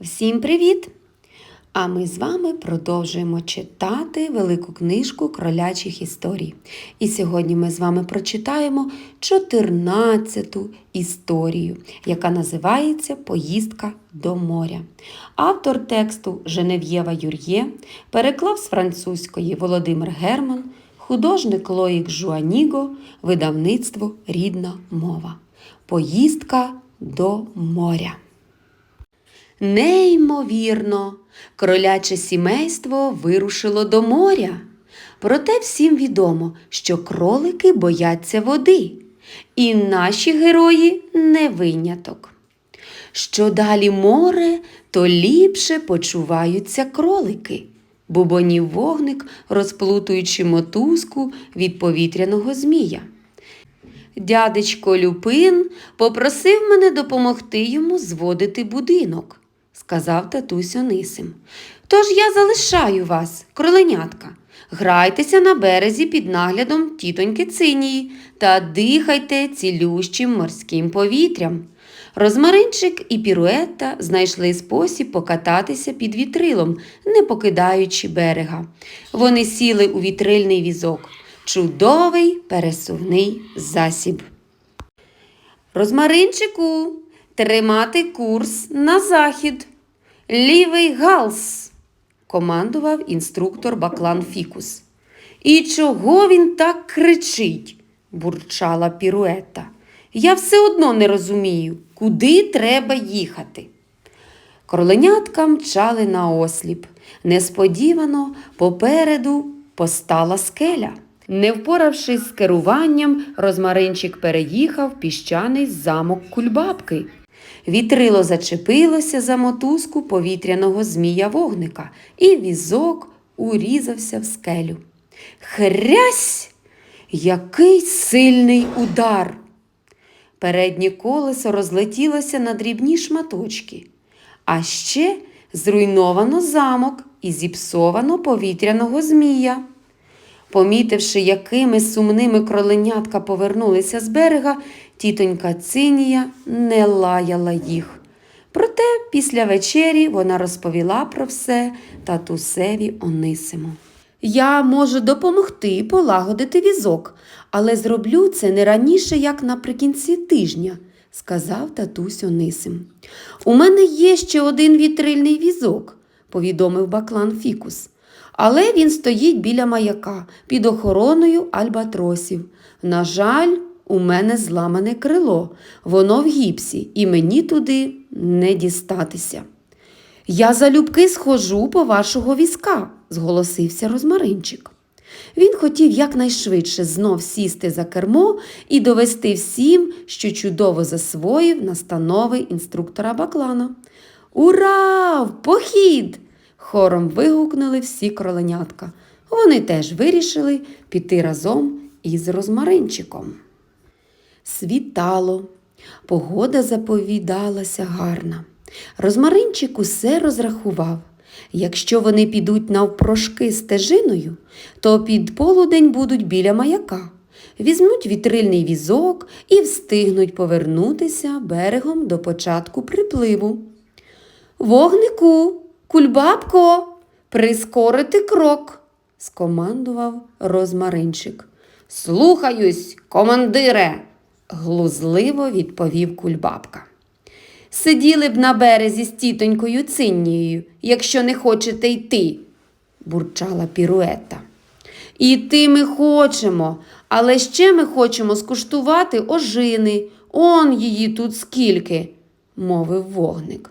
Всім привіт! А ми з вами продовжуємо читати велику книжку кролячих історій. І сьогодні ми з вами прочитаємо 14-ту історію, яка називається Поїздка до моря. Автор тексту Женев'єва Юр'є переклав з французької Володимир Герман, художник Лоїк Жуаніго, видавництво Рідна мова. Поїздка до моря. Неймовірно, кроляче сімейство вирушило до моря. Проте всім відомо, що кролики бояться води, і наші герої не виняток. Що далі море, то ліпше почуваються кролики, бубонів вогник, розплутуючи мотузку від повітряного змія. Дядечко Люпин попросив мене допомогти йому зводити будинок, сказав татусь Онисим. Тож я залишаю вас, кроленятка. Грайтеся на березі під наглядом тітоньки Цинії та дихайте цілющим морським повітрям. Розмаринчик і піруетта знайшли спосіб покататися під вітрилом, не покидаючи берега. Вони сіли у вітрильний візок. Чудовий пересувний засіб. Розмаринчику, тримати курс на захід. Лівий галс, командував інструктор Баклан Фікус. І чого він так кричить? бурчала піруета. Я все одно не розумію, куди треба їхати. Кроленятка мчали на осліп. Несподівано попереду постала скеля. Не впоравшись з керуванням, розмаринчик переїхав піщаний замок кульбабки. Вітрило зачепилося за мотузку повітряного змія вогника, і візок урізався в скелю. Хрясь! Який сильний удар! Переднє колесо розлетілося на дрібні шматочки, а ще зруйновано замок і зіпсовано повітряного змія. Помітивши, якими сумними кроленятка повернулися з берега, тітонька Цинія не лаяла їх. Проте після вечері вона розповіла про все татусеві Онисиму. Я можу допомогти полагодити візок, але зроблю це не раніше, як наприкінці тижня, сказав татусь Онисим. У мене є ще один вітрильний візок, повідомив баклан Фікус. Але він стоїть біля маяка під охороною альбатросів. На жаль, у мене зламане крило, воно в гіпсі, і мені туди не дістатися. Я залюбки схожу по вашого візка, зголосився розмаринчик. Він хотів якнайшвидше знов сісти за кермо і довести всім, що чудово засвоїв настанови інструктора Баклана. Ура! В похід! хором вигукнули всі кроленятка. Вони теж вирішили піти разом із розмаринчиком. Світало, погода заповідалася гарна. Розмаринчик усе розрахував. Якщо вони підуть навпрошки стежиною, то під полудень будуть біля маяка, візьмуть вітрильний візок і встигнуть повернутися берегом до початку припливу. Вогнику, кульбабко, прискорити крок, скомандував розмаринчик. Слухаюсь, командире, глузливо відповів кульбабка. Сиділи б на березі з тітонькою циннією, якщо не хочете йти, бурчала піруета. Іти ми хочемо, але ще ми хочемо скуштувати ожини. Он її тут скільки, мовив вогник.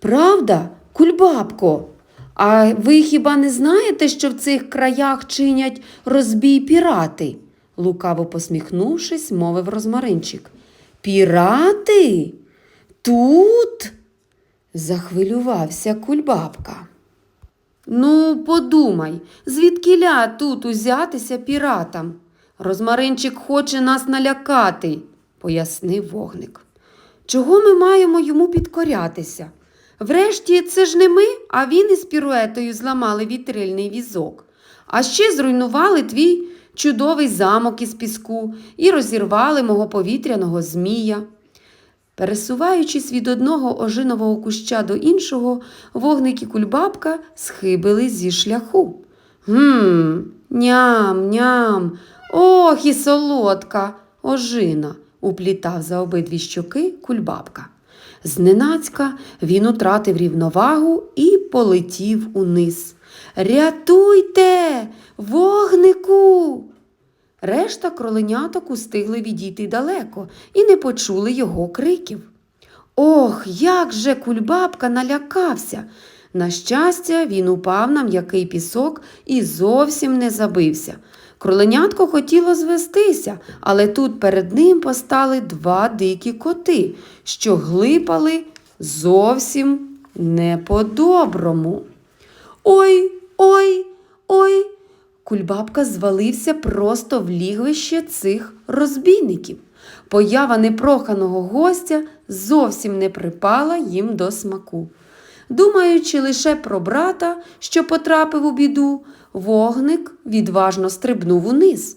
Правда, кульбабко? А ви хіба не знаєте, що в цих краях чинять розбій пірати? Лукаво посміхнувшись, мовив розмаринчик. Пірати? Тут? захвилювався кульбабка. Ну, подумай, звідкіля тут узятися піратам? Розмаринчик хоче нас налякати, пояснив вогник. Чого ми маємо йому підкорятися? Врешті, це ж не ми, а він із піруетою зламали вітрильний візок, а ще зруйнували твій чудовий замок із піску і розірвали мого повітряного змія. Пересуваючись від одного ожинового куща до іншого, вогник і кульбабка схибили зі шляху. Гм, ням, ням, ох і солодка ожина, уплітав за обидві щоки кульбабка. Зненацька він утратив рівновагу і полетів униз. Рятуйте, вогнику! Решта кроленяток устигли відійти далеко і не почули його криків. Ох, як же кульбабка налякався. На щастя, він упав на м'який пісок і зовсім не забився. Кроленятко хотіло звестися, але тут перед ним постали два дикі коти, що глипали зовсім не по-доброму. Ой, ой, ой. Кульбабка звалився просто в лігвище цих розбійників. Поява непроханого гостя зовсім не припала їм до смаку. Думаючи лише про брата, що потрапив у біду, вогник відважно стрибнув униз.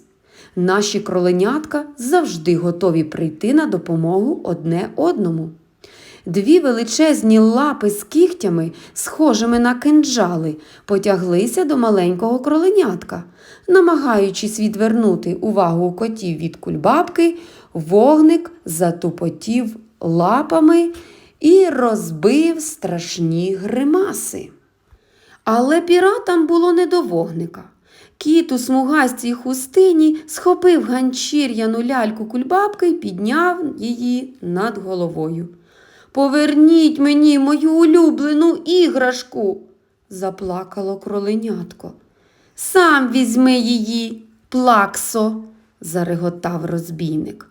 Наші кроленятка завжди готові прийти на допомогу одне одному. Дві величезні лапи з кігтями, схожими на кинджали, потяглися до маленького кроленятка. Намагаючись відвернути увагу котів від кульбабки, вогник затупотів лапами і розбив страшні гримаси. Але піратам було не до вогника. Кіт у смугастій хустині схопив ганчір'яну ляльку кульбабки і підняв її над головою. Поверніть мені мою улюблену іграшку, заплакало кроленятко. Сам візьми її, плаксо, зареготав розбійник.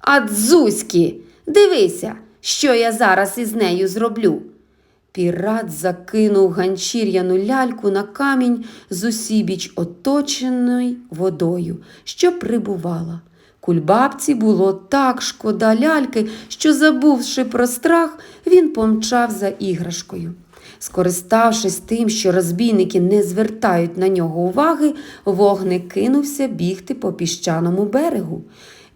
А дзузьки, дивися, що я зараз із нею зроблю. Пірат закинув ганчір'яну ляльку на камінь з усібіч оточеної водою, що прибувала. Кульбабці було так шкода ляльки, що, забувши про страх, він помчав за іграшкою. Скориставшись тим, що розбійники не звертають на нього уваги, вогник кинувся бігти по піщаному берегу.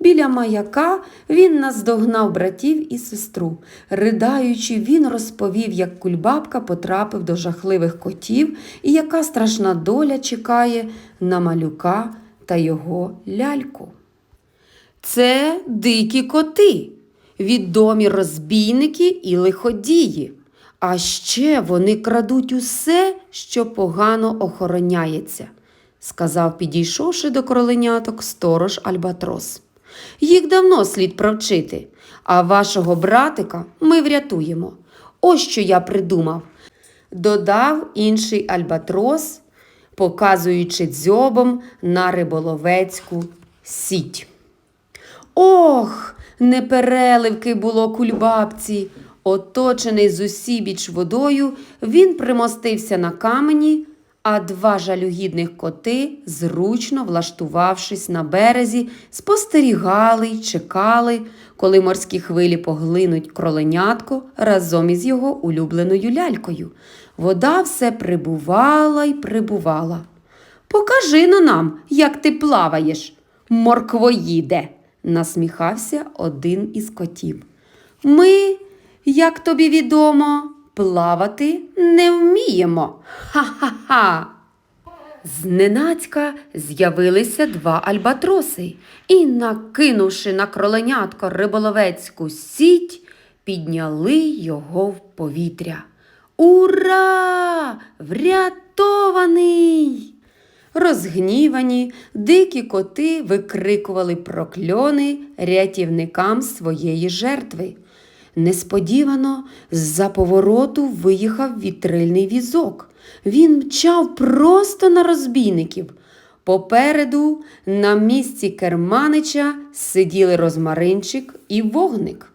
Біля маяка він наздогнав братів і сестру. Riдаючи, він розповів, як кульбабка потрапив до жахливих котів і яка страшна доля чекає на малюка та його ляльку. Це дикі коти, відомі розбійники і лиходії. А ще вони крадуть усе, що погано охороняється, сказав, підійшовши до кроленяток сторож Альбатрос. Їх давно слід провчити, а вашого братика ми врятуємо. Ось що я придумав. Додав інший Альбатрос, показуючи дзьобом на риболовецьку сіть. Ох, непереливки було кульбабці. Оточений зусібіч водою, він примостився на камені, а два жалюгідних коти, зручно влаштувавшись на березі, спостерігали й чекали, коли морські хвилі поглинуть кроленятко разом із його улюбленою лялькою. Вода все прибувала й прибувала. Покажи но нам, як ти плаваєш, морквоїде, насміхався один із котів. Ми, як тобі відомо, плавати не вміємо. Ха-ха-ха. Зненацька з'явилися два альбатроси і, накинувши на кроленятко риболовецьку сіть, підняли його в повітря. Ура! Врятований! Розгнівані, дикі коти викрикували прокльони рятівникам своєї жертви. Несподівано з-за повороту виїхав вітрильний візок. Він мчав просто на розбійників. Попереду, на місці керманича, сиділи розмаринчик і вогник.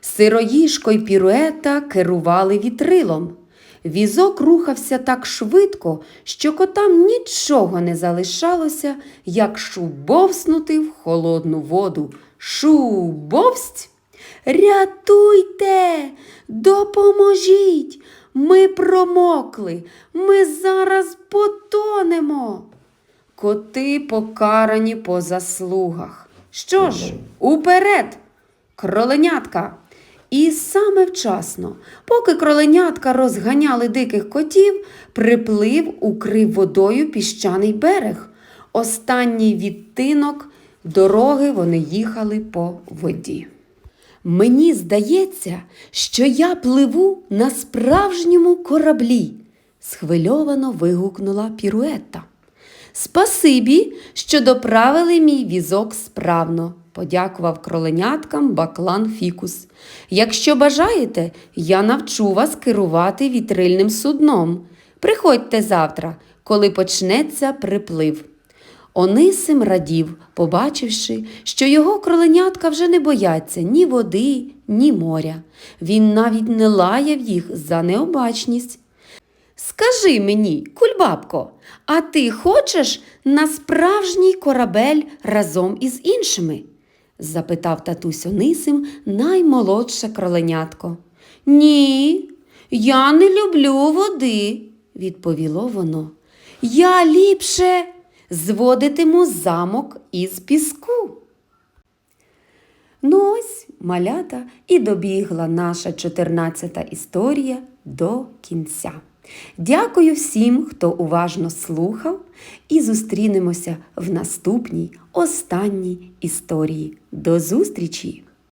Сироїшко й піруета керували вітрилом. Візок рухався так швидко, що котам нічого не залишалося, як шубовснути в холодну воду. Шубовсть! Рятуйте, допоможіть! Ми промокли, ми зараз потонемо. Коти покарані по заслугах. Що ж, уперед, кроленятка! І саме вчасно, поки кроленятка розганяли диких котів, приплив укрив водою піщаний берег. Останній відтинок дороги вони їхали по воді. Мені здається, що я пливу на справжньому кораблі, схвильовано вигукнула Піруетта. Спасибі, що доправили мій візок справно, подякував кроленяткам баклан Фікус. Якщо бажаєте, я навчу вас керувати вітрильним судном. Приходьте завтра, коли почнеться приплив. Онисим радів, побачивши, що його кроленятка вже не бояться ні води, ні моря. Він навіть не лаяв їх за необачність. Скажи мені, кульбабко, а ти хочеш на справжній корабель разом із іншими? Запитав татусь Онисим наймолодше кроленятко. Ні, я не люблю води, відповіло воно. Я ліпше зводитиму замок із піску. Ну ось, малята, і добігла наша 14-та історія до кінця. Дякую всім, хто уважно слухав, і зустрінемося в наступній останній історії. До зустрічі!